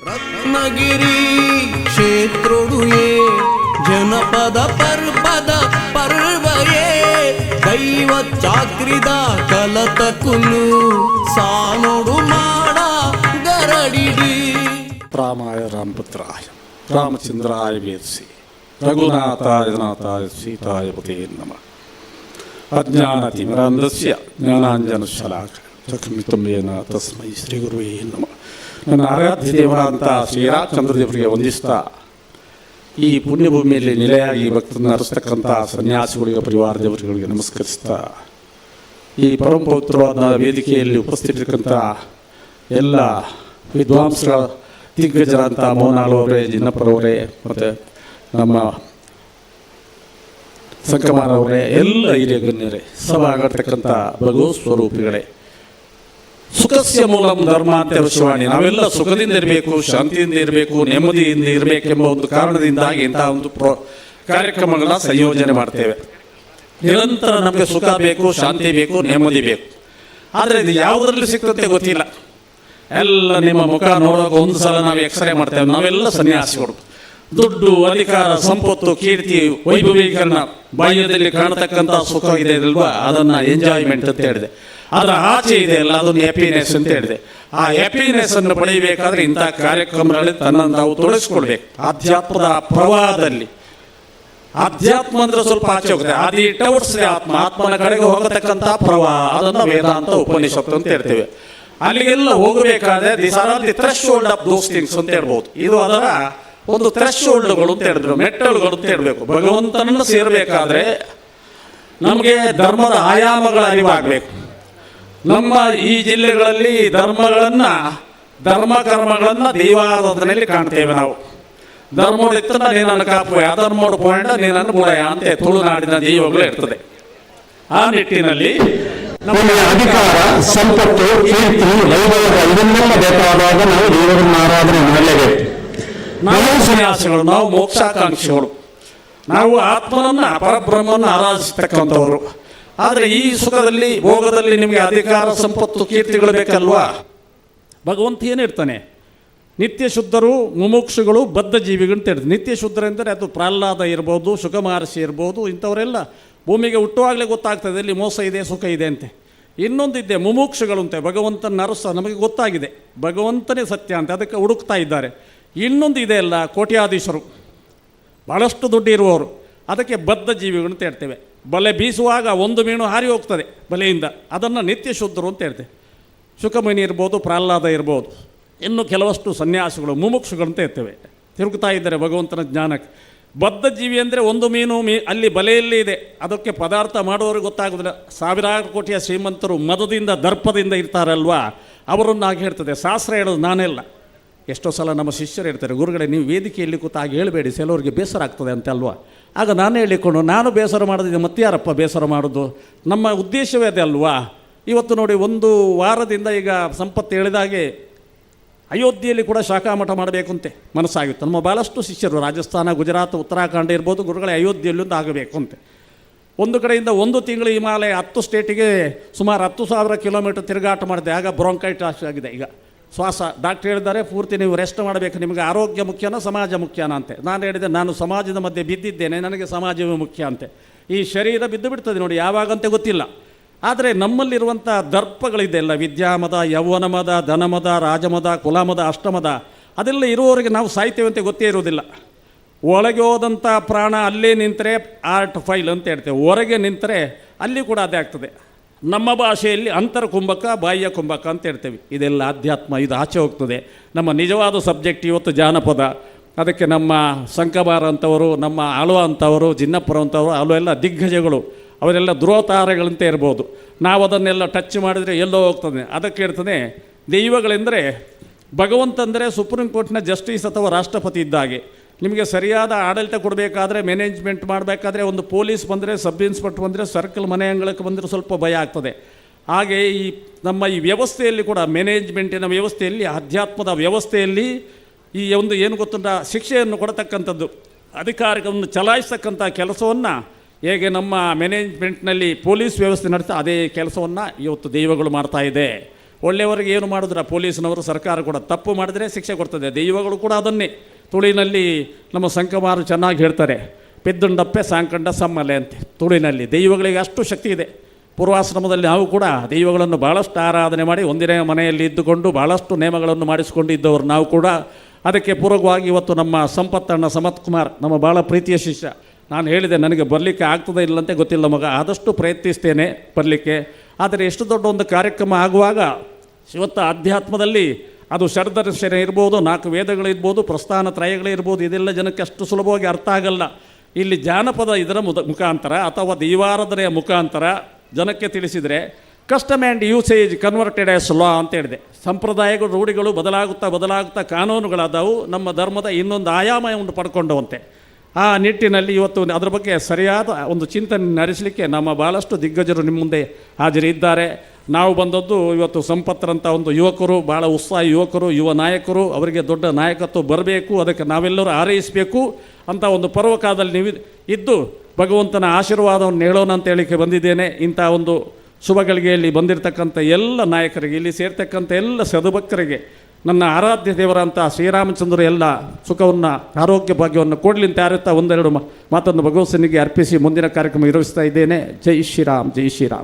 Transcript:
ರತ್ನಗಿರಿ ಕ್ಷೇತ್ರೊಡುಯೇ ಜನಪದ ಪರ್ವದ ಪರ್ವಯೇ ದೈವ ಚಾಕ್ರಿದ ಕಲತ ಕುಲು ಸಾನೊಡು ಮಾಡ ಗರಡಿಡಿ ರಾಮಾಯ ರಾಮಪುತ್ರಾಯ ರಾಮಚಂದ್ರಾಯ ವೇದಿಸಿ ರಘುನಾಥಾಯ ನಾಥಾಯ ಸೀತಾಯ ಪತೇ ನಮ ಅಜ್ಞಾನತಿಮಿರಾಂಧಸ್ಯ ಜ್ಞಾನಾಂಜನಶಲಾಕ ಚಕ್ರಮಿತಂಬೇನ ತಸ್ಮೈ ಶ್ರೀ ಗುರುವೇ ನಮ ನನ್ನ ಆರಾಧ್ಯ ದೇವರಾಂತ ಶ್ರೀರಾಮಚಂದ್ರದೇವರಿಗೆ ವಂದಿಸ್ತಾ. ಈ ಪುಣ್ಯಭೂಮಿಯಲ್ಲಿ ನೆಲೆಯಾಗಿ ಭಕ್ತರನ್ನ ಹರಿಸ್ತಕ್ಕಂಥ ಸನ್ಯಾಸಿಗಳಿಗೆ, ಪರಿವಾರ ದೇವರುಗಳಿಗೆ ನಮಸ್ಕರಿಸ್ತಾ. ಈ ಪರಮ ಪವಿತ್ರವಾದ ವೇದಿಕೆಯಲ್ಲಿ ಉಪಸ್ಥಿತಿರ್ತಕ್ಕಂಥ ಎಲ್ಲ ವಿದ್ವಾಂಸರ, ದಿಗ್ಗಜರಾದಂಥ ಮೋನಾಳವರೇ ಜಿನ್ನಪ್ಪರವರೇ ಮತ್ತು ನಮ್ಮ ಸಂಕಮಾರವರೇ ಎಲ್ಲ ಹಿರಿಯ ಗಣ್ಯರೇ ಸಭಾಗತಕ್ಕಂಥ ಭಗವತ್ ಸ್ವರೂಪಿಗಳೇ ಸುಖಸ್ಯ ಮೂಲಂ ಧರ್ಮ ಅಂತ ವಿಶ್ವಾಣಿ ನಾವೆಲ್ಲ ಸುಖದಿಂದ ಇರಬೇಕು, ಶಾಂತಿಯಿಂದ ಇರಬೇಕು, ನೆಮ್ಮದಿಯಿಂದ ಇರಬೇಕೆಂಬ ಒಂದು ಕಾರಣದಿಂದಾಗಿ ಇಂತಹ ಒಂದು ಪ್ರೋ ಕಾರ್ಯಕ್ರಮಗಳ ಸಂಯೋಜನೆ ಮಾಡ್ತೇವೆ. ನಿರಂತರ ನಮಗೆ ಸುಖ ಬೇಕು, ಶಾಂತಿ ಬೇಕು, ನೆಮ್ಮದಿ ಬೇಕು. ಆದರೆ ಇದು ಯಾವುದರಲ್ಲಿ ಸಿಗ್ತಂತೆ ಗೊತ್ತಿಲ್ಲ. ಎಲ್ಲ ನಿಮ್ಮ ಮುಖ ನೋಡೋಕೆ ಒಂದು ಸಲ ನಾವು ಎಕ್ಸ್ರೇ ಮಾಡ್ತೇವೆ. ನಾವೆಲ್ಲ ಸನ್ಯಾಸಿಗಳು. ದುಡ್ಡು, ಅಧಿಕಾರ, ಸಂಪತ್ತು, ಕೀರ್ತಿ, ವೈಭವೀಕರಣ ಬಾಹ್ಯದಲ್ಲಿ ಕಾಣತಕ್ಕಂಥ ಸುಖ ಇದೆ ಅಲ್ವಾ? ಅದನ್ನ ಎಂಜಾಯ್ಮೆಂಟ್ ಅಂತ ಹೇಳಿದೆ. ಅದರ ಆಚೆ ಇದೆ ಅಲ್ಲ ಅದನ್ನು ಹ್ಯಾಪಿನೆಸ್ ಅಂತ ಹೇಳಿದೆ. ಆ ಹ್ಯಾಪಿನೆಸ್ ಅನ್ನು ಪಡೆಯಬೇಕಾದ್ರೆ ಇಂಥ ಕಾರ್ಯಕ್ರಮಗಳಲ್ಲಿ ತನ್ನನ್ನು ನಾವು ತೊಡಗಿಸ್ಕೊಳ್ಬೇಕು. ಆಧ್ಯಾತ್ಮದ ಪ್ರವಾಹದಲ್ಲಿ. ಅಧ್ಯಾತ್ಮ ಅಂದ್ರೆ ಸ್ವಲ್ಪ ಆಚೆ ಹೋಗುತ್ತೆ. ಆದಿ ಟೌಟ್ಸ್ ಆತ್ಮ, ಆತ್ಮನ ಕಡೆಗೆ ಹೋಗತಕ್ಕಂಥ ಪ್ರವಾಹ, ಅದನ್ನು ವೇದಾಂತ ಉಪನಿಷತ್ತು ಅಂತ ಹೇಳ್ತೇವೆ. ಅಲ್ಲಿಗೆಲ್ಲ ಹೋಗಬೇಕಾದ್ರೆ this are the threshold of those things ಅಂತ ಹೇಳ್ಬೋದು. ಇದು ಅದರ ಒಂದು ಥ್ರೆಶ್ಹೋಲ್ಡ್ಗಳು ಅಂತ ಹೇಳಿದ್ರು, ಮೆಟ್ಟಲುಗಳು ಅಂತ ಹೇಳಬೇಕು. ಭಗವಂತನನ್ನು ಸೇರಬೇಕಾದ್ರೆ ನಮಗೆ ಧರ್ಮದ ಆಯಾಮಗಳ ಅರಿವಾಗಬೇಕು. ನಮ್ಮ ಈ ಜಿಲ್ಲೆಗಳಲ್ಲಿ ಧರ್ಮಗಳನ್ನು, ಧರ್ಮ ಕರ್ಮಗಳನ್ನು ದೈವಾರಾಧನೆಯಲ್ಲಿ ಕಾಣ್ತೇವೆ ನಾವು. ಧರ್ಮೋಡಿತ್ತನ ನೀನನ್ನು ಕಾಪುವೆ ಅಧರ್ಮೋಡ ಪೋಂಡ ನೀನನ್ನು ಅಂತ ತುಳುನಾಡಿನ ದೈವಗಳು ಇರ್ತದೆ ಆ ನಿಟ್ಟಿನಲ್ಲಿ ನಮಗೆ ಅಧಿಕಾರ, ಸಂಪತ್ತು, ಕೀರ್ತಿ ವೈಭವ ಇದನ್ನೆಲ್ಲ ಬೇಕಾದಾಗ ನಾವು ದೇವರನ್ನ ಆರಾಧನೆ ಮಾಡಲೇಬೇಕು. ನಾವು ಸನ್ಯಾಸಿಗಳು ನಾವು ಮೋಕ್ಷಾಕಾಂಕ್ಷಿಗಳು. ನಾವು ಆತ್ಮನನ್ನು ಪರಬ್ರಹ್ಮನ ಆರಾಧಿಸ್ತಕ್ಕಂಥವರು. ಆದರೆ ಈ ಸುಖದಲ್ಲಿ, ಭೋಗದಲ್ಲಿ ನಿಮಗೆ ಅಧಿಕಾರ, ಸಂಪತ್ತು, ಕೀರ್ತಿಗಳು ಬೇಕಲ್ವಾ? ಭಗವಂತ ಏನಿರ್ತಾನೆ ನಿತ್ಯ ಶುದ್ಧರು, ಮುಮುಕ್ಷುಗಳು, ಬದ್ಧ ಜೀವಿಗಳು ಅಂತ ಹೇಳ್ತಾರೆ ನಿತ್ಯ ಶುದ್ಧರೆಂದರೆ ಅದು ಪ್ರಹ್ಲಾದ ಇರ್ಬೋದು, ಸುಖಮಹರ್ಷಿ ಇರ್ಬೋದು, ಇಂಥವರೆಲ್ಲ. ಭೂಮಿಗೆ ಹುಟ್ಟುವಾಗಲೇ ಗೊತ್ತಾಗ್ತದೆ ಇಲ್ಲಿ ಮೋಸ ಇದೆ, ಸುಖ ಇದೆ ಅಂತೆ. ಇನ್ನೊಂದಿದೆ, ಮುಮುಕ್ಷುಗಳು ಅಂತೆ. ಭಗವಂತನ ಅರಸ ನಮಗೆ ಗೊತ್ತಾಗಿದೆ. ಭಗವಂತನೇ ಸತ್ಯ ಅಂತ. ಅದಕ್ಕೆ ಹುಡುಕ್ತಾ ಇದ್ದಾರೆ. ಇನ್ನೊಂದು ಇದೆ ಅಲ್ಲ, ಕೋಟ್ಯಾಧೀಶರು. ಭಾಳಷ್ಟು ದುಡ್ಡು ಇರುವವರು. ಅದಕ್ಕೆ ಬದ್ಧ ಜೀವಿಗಳು ಅಂತ ಹೇಳ್ತೇವೆ. ಬಲೆ ಬೀಸುವಾಗ ಒಂದು ಮೀನು ಹಾರಿ ಹೋಗ್ತದೆ ಬಲೆಯಿಂದ. ಅದನ್ನು ನಿತ್ಯ ಶುದ್ಧರು ಅಂತ ಹೇಳ್ತೇವೆ. ಸುಖಮಣಿ ಇರ್ಬೋದು, ಪ್ರಹ್ಲಾದ ಇರ್ಬೋದು. ಇನ್ನು ಕೆಲವಷ್ಟು ಸನ್ಯಾಸಿಗಳು, ಮುಮುಕ್ಷುಗಳು ಅಂತ ಇರ್ತೇವೆ ತಿರುಗ್ತಾ ಇದ್ದಾರೆ ಭಗವಂತನ ಜ್ಞಾನಕ್ಕೆ. ಬದ್ಧ ಜೀವಿ ಅಂದರೆ ಒಂದು ಮೀನು ಮೀ ಅಲ್ಲಿ ಬಲೆಯಲ್ಲಿ ಇದೆ. ಅದಕ್ಕೆ ಪದಾರ್ಥ ಮಾಡೋರಿಗೆ ಗೊತ್ತಾಗೋದಿಲ್ಲ. ಸಾವಿರಾರು ಕೋಟಿಯ ಶ್ರೀಮಂತರು ಮದದಿಂದ, ದರ್ಪದಿಂದ ಇರ್ತಾರಲ್ವಾ? ಅವರನ್ನು ಹಾಗೆ ಹೇಳ್ತದೆ. ಶಾಸ್ತ್ರ ಹೇಳೋದು ನಾನೆಲ್ಲ. ಎಷ್ಟೋ ಸಲ ನಮ್ಮ ಶಿಷ್ಯರು ಇರ್ತಾರೆ ಗುರುಗಳೇ, ನೀವು ವೇದಿಕೆಯಲ್ಲಿ ಕೂತು ಹಾಗೆ ಹೇಳಬೇಡಿ, ಕೆಲವರಿಗೆ ಬೇಸರ ಆಗ್ತದೆ ಅಂತ ಅಲ್ವಾ? ಆಗ ನಾನು ಹೇಳಿಕೊಂಡು, ನಾನು ಬೇಸರ ಮಾಡೋದಿದೆ, ಮತ್ತೆ ಯಾರಪ್ಪ ಬೇಸರ ಮಾಡೋದು? ನಮ್ಮ ಉದ್ದೇಶವೇ ಅದೇ ಅಲ್ವಾ? ಇವತ್ತು ನೋಡಿ, ಒಂದು ವಾರದಿಂದ ಈಗ ಸಂಪತ್ತು ಹೇಳಿದಾಗೆ ಅಯೋಧ್ಯೆಯಲ್ಲಿ ಕೂಡ ಶಾಖಾಮಠ ಮಾಡಬೇಕು ಅಂತೆ ಮನಸ್ಸಾಗಿತ್ತು. ನಮ್ಮ ಭಾಳಷ್ಟು ಶಿಷ್ಯರು, ರಾಜಸ್ಥಾನ, ಗುಜರಾತ್, ಉತ್ತರಾಖಂಡ ಇರ್ಬೋದು, ಗುರುಗಳೇ, ಅಯೋಧ್ಯೆಯಲ್ಲಿ ಒಂದು ಆಗಬೇಕು ಅಂತೆ ಒಂದು ಕಡೆಯಿಂದ ಒಂದು ತಿಂಗಳು ಹಿಮಾಲಯ ಹತ್ತು ಸ್ಟೇಟಿಗೆ ಸುಮಾರು ಹತ್ತು ಸಾವಿರ ಕಿಲೋಮೀಟರ್ ತಿರುಗಾಟ ಮಾಡಿದೆ. ಆಗ ಬ್ರಾಂಕೈಟ್ ಆಗಿದೆ ಈಗ. ಶ್ವಾಸ, ಡಾಕ್ಟ್ರ್ ಹೇಳಿದ್ದಾರೆ, ಪೂರ್ತಿ ನೀವು ರೆಸ್ಟ್ ಮಾಡಬೇಕು. ನಿಮಗೆ ಆರೋಗ್ಯ ಮುಖ್ಯನ, ಸಮಾಜ ಮುಖ್ಯನ ಅಂತೆ. ನಾನು ಹೇಳಿದೆ, ನಾನು ಸಮಾಜದ ಮಧ್ಯೆ ಬಿದ್ದಿದ್ದೇನೆ, ನನಗೆ ಸಮಾಜವೇ ಮುಖ್ಯ ಅಂತೆ. ಈ ಶರೀರ ಬಿದ್ದು ಬಿಡ್ತದೆ ನೋಡಿ, ಯಾವಾಗಂತೆ ಗೊತ್ತಿಲ್ಲ. ಆದರೆ ನಮ್ಮಲ್ಲಿರುವಂಥ ದರ್ಪಗಳಿದೆ ಅಲ್ಲ ವಿದ್ಯಾಮದ, ಯೌವನಮದ, ಧನಮದ, ರಾಜಮದ, ಕುಲಮದ, ಅಷ್ಟಮದ, ಅದೆಲ್ಲ ಇರುವವರಿಗೆ ನಾವು ಸಾಹಿತ್ಯ ಗೊತ್ತೇ ಇರೋದಿಲ್ಲ ಒಳಗೆ ಹೋದಂಥ ಪ್ರಾಣ ಅಲ್ಲೇ ನಿಂತರೆ, ಆರ್ಟ್ ಫೈಲ್ ಅಂತ ಹೇಳ್ತೇವೆ. ಹೊರಗೆ ನಿಂತರೆ, ಅಲ್ಲಿ ಕೂಡ ಅದೇ ಆಗ್ತದೆ. ನಮ್ಮ ಭಾಷೆಯಲ್ಲಿ ಅಂತರ ಕುಂಭಕ, ಬಾಹ್ಯ ಕುಂಭಕ ಅಂತ ಹೇಳ್ತೇವೆ. ಇದೆಲ್ಲ ಅಧ್ಯಾತ್ಮ ಇದು ಆಚೆ ಹೋಗ್ತದೆ. ನಮ್ಮ ನಿಜವಾದ ಸಬ್ಜೆಕ್ಟ್ ಇವತ್ತು ಜಾನಪದ. ಅದಕ್ಕೆ ನಮ್ಮ ಸಂಕಬಾರ ಅಂಥವರು ನಮ್ಮ ಆಳ್ವ ಅಂಥವರು ಜಿನ್ನಪ್ಪರ ಅಂಥವರು ಅಲು ಎಲ್ಲ ದಿಗ್ಗಜಗಳು. ಅವರೆಲ್ಲ ಧ್ರುವತಾರೆಗಳಂತೆ ಇರ್ಬೋದು. ನಾವು ಅದನ್ನೆಲ್ಲ ಟಚ್ ಮಾಡಿದರೆ ಎಲ್ಲೋ ಹೋಗ್ತದೆ. ಅದಕ್ಕೆ ಹೇಳ್ತಾನೆ, ದೈವಗಳೆಂದರೆ ಭಗವಂತಂದರೆ ಸುಪ್ರೀಂ ಕೋರ್ಟ್ನ ಜಸ್ಟಿಸ್ ಅಥವಾ ರಾಷ್ಟ್ರಪತಿ ಇದ್ದಾಗೆ. ನಿಮಗೆ ಸರಿಯಾದ ಆಡಳಿತ ಕೊಡಬೇಕಾದ್ರೆ ಮ್ಯಾನೇಜ್ಮೆಂಟ್ ಮಾಡಬೇಕಾದ್ರೆ ಒಂದು ಪೊಲೀಸ್ ಬಂದರೆ ಸಬ್ ಇನ್ಸ್ಪೆಕ್ಟರ್ ಬಂದರೆ ಸರ್ಕಲ್ ಮನೆ ಅಂಗಳಕ್ಕೆ ಬಂದರೆ ಸ್ವಲ್ಪ ಭಯ ಆಗ್ತದೆ. ಹಾಗೆ ಈ ನಮ್ಮ ಈ ವ್ಯವಸ್ಥೆಯಲ್ಲಿ ಕೂಡ ಮ್ಯಾನೇಜ್ಮೆಂಟಿನ ವ್ಯವಸ್ಥೆಯಲ್ಲಿ, ಅಧ್ಯಾತ್ಮದ ವ್ಯವಸ್ಥೆಯಲ್ಲಿ ಈ ಒಂದು ಏನು ಗೊತ್ತುಂಟ ಶಿಕ್ಷೆಯನ್ನು ಕೊಡತಕ್ಕಂಥದ್ದು, ಅಧಿಕಾರಿಗಳನ್ನು ಚಲಾಯಿಸ್ತಕ್ಕಂಥ ಕೆಲಸವನ್ನು ಹೇಗೆ ನಮ್ಮ ಮ್ಯಾನೇಜ್ಮೆಂಟ್ನಲ್ಲಿ ಪೊಲೀಸ್ ವ್ಯವಸ್ಥೆ ನಡೆಸ್ತಾ ಅದೇ ಕೆಲಸವನ್ನು ಇವತ್ತು ದೈವಗಳು ಮಾಡ್ತಾ ಇದೆ. ಒಳ್ಳೆಯವರಿಗೆ ಏನು ಮಾಡಿದ್ರೆ? ಪೊಲೀಸ್ನವರು ಸರ್ಕಾರ ಕೂಡ ತಪ್ಪು ಮಾಡಿದರೆ ಶಿಕ್ಷೆ ಕೊಡ್ತದೆ. ದೈವಗಳು ಕೂಡ ಅದನ್ನೇ. ತುಳಿನಲ್ಲಿ ನಮ್ಮ ಸಂಕಮಾರು ಚೆನ್ನಾಗಿ ಹೇಳ್ತಾರೆ, ಪೆದ್ದುಂಡಪ್ಪೆ ಸಾಂಕಂಡ ಸಮ್ಮಲೆ ಅಂತ. ತುಳಿನಲ್ಲಿ ದೈವಗಳಿಗೆ ಅಷ್ಟು ಶಕ್ತಿ ಇದೆ. ಪೂರ್ವಾಶ್ರಮದಲ್ಲಿ ನಾವು ಕೂಡ ದೈವಗಳನ್ನು ಭಾಳಷ್ಟು ಆರಾಧನೆ ಮಾಡಿ, ಒಂದಿನ ಮನೆಯಲ್ಲಿ ಇದ್ದುಕೊಂಡು ಭಾಳಷ್ಟು ನೇಮಗಳನ್ನು ಮಾಡಿಸಿಕೊಂಡಿದ್ದವರು ನಾವು ಕೂಡ. ಅದಕ್ಕೆ ಪೂರ್ವಕವಾಗಿ ಇವತ್ತು ನಮ್ಮ ಸಂಪತ್ತಣ್ಣ ಸಮತ್ ಕುಮಾರ್, ನಮ್ಮ ಭಾಳ ಪ್ರೀತಿಯ ಶಿಷ್ಯ. ನಾನು ಹೇಳಿದೆ, ನನಗೆ ಬರಲಿಕ್ಕೆ ಆಗ್ತದೆ ಇಲ್ಲಂತೆ ಗೊತ್ತಿಲ್ಲ ಮಗ, ಆದಷ್ಟು ಪ್ರಯತ್ನಿಸ್ತೇನೆ ಬರಲಿಕ್ಕೆ. ಆದರೆ ಎಷ್ಟು ದೊಡ್ಡ ಒಂದು ಕಾರ್ಯಕ್ರಮ ಆಗುವಾಗ, ಇವತ್ತು ಅಧ್ಯಾತ್ಮದಲ್ಲಿ ಅದು ಷಡ್ದರ್ಶನ ಇರ್ಬೋದು, ನಾಲ್ಕು ವೇದಗಳಿರ್ಬೋದು ಪ್ರಸ್ಥಾನ ತ್ರಯಗಳಿರ್ಬೋದು ಇದೆಲ್ಲ ಜನಕ್ಕೆ ಅಷ್ಟು ಸುಲಭವಾಗಿ ಅರ್ಥ ಆಗಲ್ಲ. ಇಲ್ಲಿ ಜಾನಪದ ಇದರ ಮುದ, ಮುಖಾಂತರ ಅಥವಾ ದೈವಾರಾಧನೆಯ ಮುಖಾಂತರ ಜನಕ್ಕೆ ತಿಳಿಸಿದರೆ custom and usage converted as law ಅಂತ ಹೇಳಿದೆ. ಸಂಪ್ರದಾಯಗಳು, ರೂಢಿಗಳು ಬದಲಾಗುತ್ತಾ ಬದಲಾಗುತ್ತಾ ಕಾನೂನುಗಳಾದವು, ನಮ್ಮ ಧರ್ಮದ ಇನ್ನೊಂದು ಆಯಾಮವನ್ನು ಪಡ್ಕೊಂಡವಂತೆ. ಆ ನಿಟ್ಟಿನಲ್ಲಿ ಇವತ್ತು ಅದರ ಬಗ್ಗೆ ಸರಿಯಾದ ಒಂದು ಚಿಂತನೆ ನಡೆಸಲಿಕ್ಕೆ ನಮ್ಮ ಭಾಳಷ್ಟು ದಿಗ್ಗಜರು ನಿಮ್ಮ ಮುಂದೆ ಹಾಜರಿದ್ದಾರೆ. ನಾವು ಬಂದದ್ದು ಇವತ್ತು ಸಂಪತ್ರಂಥ ಒಂದು ಯುವಕರು ಭಾಳ ಉತ್ಸಾಹ ಯುವಕರು, ಯುವ ನಾಯಕರು, ಅವರಿಗೆ ದೊಡ್ಡ ನಾಯಕತ್ವ ಬರಬೇಕು, ಅದಕ್ಕೆ ನಾವೆಲ್ಲರೂ ಹಾರೈಸಬೇಕು ಅಂತ ಒಂದು ಪರ್ವಕಾಲದಲ್ಲಿ ನೀವು ಇದ್ದು ಭಗವಂತನ ಆಶೀರ್ವಾದವನ್ನು ಹೇಳೋಣ ಅಂತ ಹೇಳಿಕೆ ಬಂದಿದ್ದೇನೆ. ಇಂಥ ಒಂದು ಶುಭಗಳಿಗೆಯಲ್ಲಿ ಬಂದಿರತಕ್ಕಂಥ ಎಲ್ಲ ನಾಯಕರಿಗೆ, ಇಲ್ಲಿ ಸೇರ್ತಕ್ಕಂಥ ಎಲ್ಲ ಸದುಭಕ್ತರಿಗೆ ನನ್ನ ಆರಾಧ್ಯ ದೇವರಂಥ ಶ್ರೀರಾಮಚಂದ್ರ ಎಲ್ಲ ಸುಖವನ್ನು, ಆರೋಗ್ಯ ಭಾಗ್ಯವನ್ನು ಕೊಡಲಿ ಅಂತ ಒಂದೆರಡು ಮಾತನ್ನು ಭಗವಂತನಿಗೆ ಅರ್ಪಿಸಿ ಮುಂದಿನ ಕಾರ್ಯಕ್ರಮ ನಿರ್ವಹಿಸ್ತಾ ಇದ್ದೇನೆ. ಜೈ ಶ್ರೀರಾಮ್ ಜೈ ಶ್ರೀರಾಮ್.